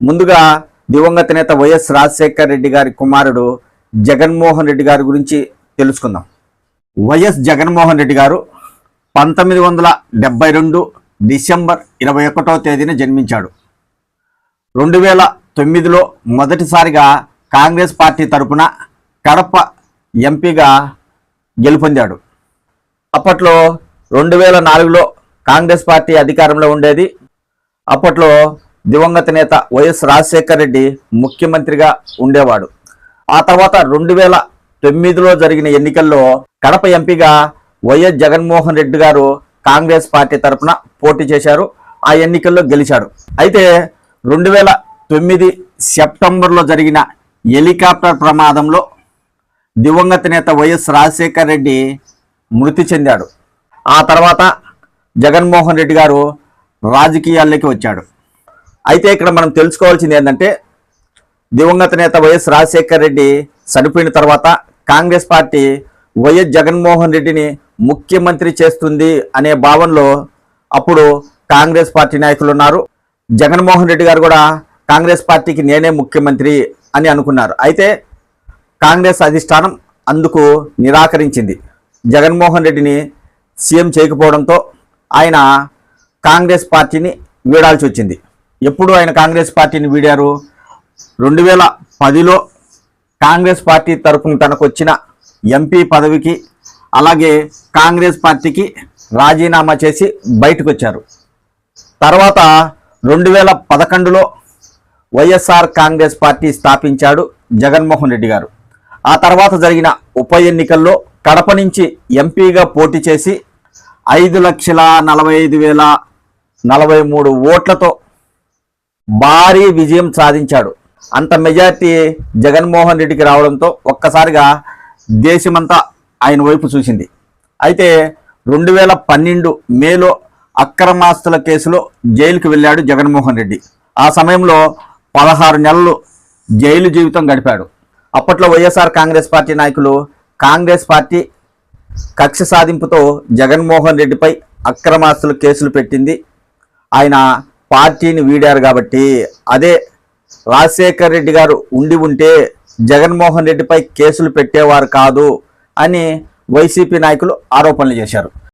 ముందుగా దివంగత నేత వైఎస్ రాజశేఖర్ రెడ్డి గారి కుమారుడు జగన్మోహన్ రెడ్డి గారి గురించి తెలుసుకుందాం. వైఎస్ జగన్మోహన్ రెడ్డి గారు పంతొమ్మిది వందల డెబ్బై రెండు డిసెంబర్ ఇరవై ఒకటో తేదీన జన్మించాడు. రెండు వేల తొమ్మిదిలో మొదటిసారిగా కాంగ్రెస్ పార్టీ తరపున కడప ఎంపీగా గెలుపొందాడు. అప్పట్లో రెండు వేల నాలుగులో కాంగ్రెస్ పార్టీ అధికారంలో ఉండేది. అప్పట్లో దివంగత నేత వైఎస్ రాజశేఖర్ రెడ్డి ముఖ్యమంత్రిగా ఉండేవాడు. ఆ తర్వాత రెండు వేల తొమ్మిదిలో జరిగిన ఎన్నికల్లో కడప ఎంపీగా వైఎస్ జగన్మోహన్ రెడ్డి గారు కాంగ్రెస్ పార్టీ తరఫున పోటీ చేశారు. ఆ ఎన్నికల్లో గెలిచాడు. అయితే రెండు వేల తొమ్మిది సెప్టెంబర్లో జరిగిన హెలికాప్టర్ ప్రమాదంలో దివంగత నేత వైఎస్ రాజశేఖర్ రెడ్డి మృతి చెందాడు. ఆ తర్వాత జగన్మోహన్ రెడ్డి గారు రాజకీయాల్లోకి వచ్చాడు. అయితే ఇక్కడ మనం తెలుసుకోవాల్సింది ఏంటంటే దివంగత నేత వైఎస్ రాజశేఖర్ రెడ్డి చనిపోయిన తర్వాత కాంగ్రెస్ పార్టీ వైఎస్ జగన్మోహన్ రెడ్డిని ముఖ్యమంత్రి చేస్తుంది అనే భావనలో అప్పుడు కాంగ్రెస్ పార్టీ నాయకులు ఉన్నారు. జగన్మోహన్ రెడ్డి గారు కూడా కాంగ్రెస్ పార్టీకి నేనే ముఖ్యమంత్రి అని అనుకున్నారు. అయితే కాంగ్రెస్ అధిష్టానం అందుకు నిరాకరించింది. జగన్మోహన్ రెడ్డిని సీఎం చేయకపోవడంతో ఆయన కాంగ్రెస్ పార్టీని వీడాల్సి వచ్చింది. ఎప్పుడు ఆయన కాంగ్రెస్ పార్టీని వీడారు? రెండు వేల పదిలో కాంగ్రెస్ పార్టీ తరపున తనకు వచ్చిన ఎంపీ పదవికి అలాగే కాంగ్రెస్ పార్టీకి రాజీనామా చేసి బయటకు వచ్చారు తర్వాత రెండు వేల పదకొండులో వైఎస్ఆర్ కాంగ్రెస్ పార్టీ స్థాపించాడు జగన్మోహన్ రెడ్డి గారు. ఆ తర్వాత జరిగిన ఉప ఎన్నికల్లో కడప నుంచి ఎంపీగా పోటీ చేసి ఐదు లక్షల నలభై ఐదు వేల నలభై మూడు ఓట్లతో భారీ విజయం సాధించాడు. అంత మెజార్టీ జగన్మోహన్ రెడ్డికి రావడంతో ఒక్కసారిగా దేశమంతా ఆయన వైపు చూసింది. అయితే రెండు వేల పన్నెండు మేలో అక్రమాస్తుల కేసులో జైలుకి వెళ్ళాడు జగన్మోహన్ రెడ్డి. ఆ సమయంలో పదహారు నెలలు జైలు జీవితం గడిపాడు. అప్పట్లో వైఎస్ఆర్ కాంగ్రెస్ పార్టీ నాయకులు కాంగ్రెస్ పార్టీ కక్ష సాధింపుతో జగన్మోహన్ రెడ్డిపై అక్రమాస్తుల కేసులు పెట్టింది. ఆయన పార్టీని వీడారు కాబట్టి అదే రాజశేఖర్ రెడ్డి గారు ఉండి ఉంటే జగన్మోహన్ రెడ్డిపై కేసులు పెట్టేవారు కాదు అని వైసీపీ నాయకులు ఆరోపణలు చేశారు.